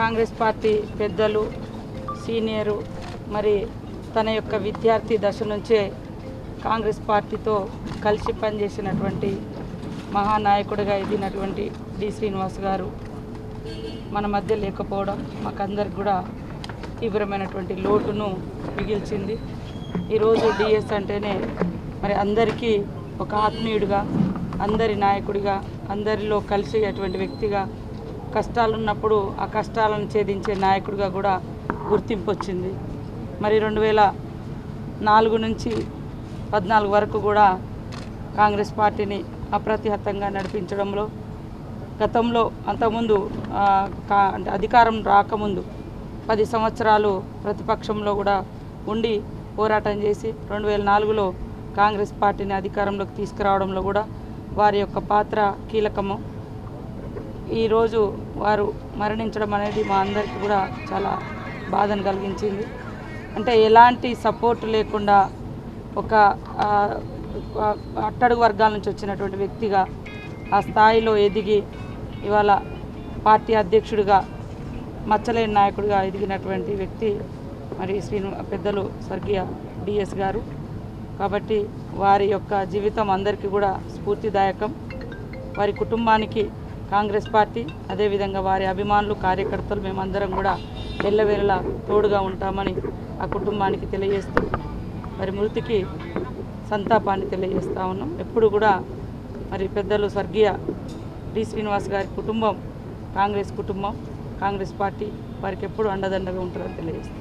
Congress party పెద్దలు senior మరి తన యొక్క విద్యార్థి దశ నుంచే కాంగ్రెస్ పార్టీతో కలిసి పనిచేసినటువంటి మహానాయకుడిగా ఎదిగినటువంటి డి. శ్రీనివాస్ గారు మన మధ్య లేకపోవడం మాకందరికి కూడా తీవ్రమైనటువంటి లోటును మిగిల్చింది. ఈరోజు డిఎస్ అంటేనే మరి అందరికీ ఒక ఆత్మీయుడిగా అందరి నాయకుడిగా అందరిలో కలిసి అటువంటి వ్యక్తిగా కష్టాలున్నప్పుడు ఆ కష్టాలను ఛేదించే నాయకుడిగా కూడా గుర్తింపు వచ్చింది మరి రెండు వేల నాలుగు నుంచి పద్నాలుగు వరకు కూడా కాంగ్రెస్ పార్టీని అప్రతిహతంగా నడిపించడంలో గతంలో అంతకుముందు కా- అంటే అధికారం రాకముందు పది సంవత్సరాలు ప్రతిపక్షంలో కూడా ఉండి పోరాటం చేసి రెండు వేల నాలుగులో కాంగ్రెస్ పార్టీని అధికారంలోకి తీసుకురావడంలో కూడా వారి యొక్క పాత్ర కీలకము. ఈరోజు వారు మరణించడం అనేది మా అందరికీ కూడా చాలా బాధను కలిగించింది. అంటే ఎలాంటి సపోర్ట్ లేకుండా ఒక అట్టడుగు వర్గాల నుంచి వచ్చినటువంటి వ్యక్తిగా ఆ స్థాయిలో ఎదిగి ఇవాళ పార్టీ అధ్యక్షుడిగా మచ్చలేని నాయకుడిగా ఎదిగినటువంటి వ్యక్తి మరి శ్రీను పెద్దలు స్వర్గీయ డిఎస్ గారు. కాబట్టి వారి యొక్క జీవితం అందరికీ కూడా స్ఫూర్తిదాయకం. వారి కుటుంబానికి కాంగ్రెస్ పార్టీ అదేవిధంగా వారి అభిమానులు కార్యకర్తలు మేమందరం కూడా ఎల్లవేళలా తోడుగా ఉంటామని ఆ కుటుంబానికి తెలియజేస్తూ మరి మృతికి సంతాపాన్ని తెలియజేస్తా ఉన్నాం. ఎప్పుడు కూడా మరి పెద్దలు స్వర్గీయ డి. శ్రీనివాస్ గారి కుటుంబం కాంగ్రెస్ కుటుంబం కాంగ్రెస్ పార్టీ వారికి ఎప్పుడు అండదండగా ఉంటుందని తెలియజేస్తాం.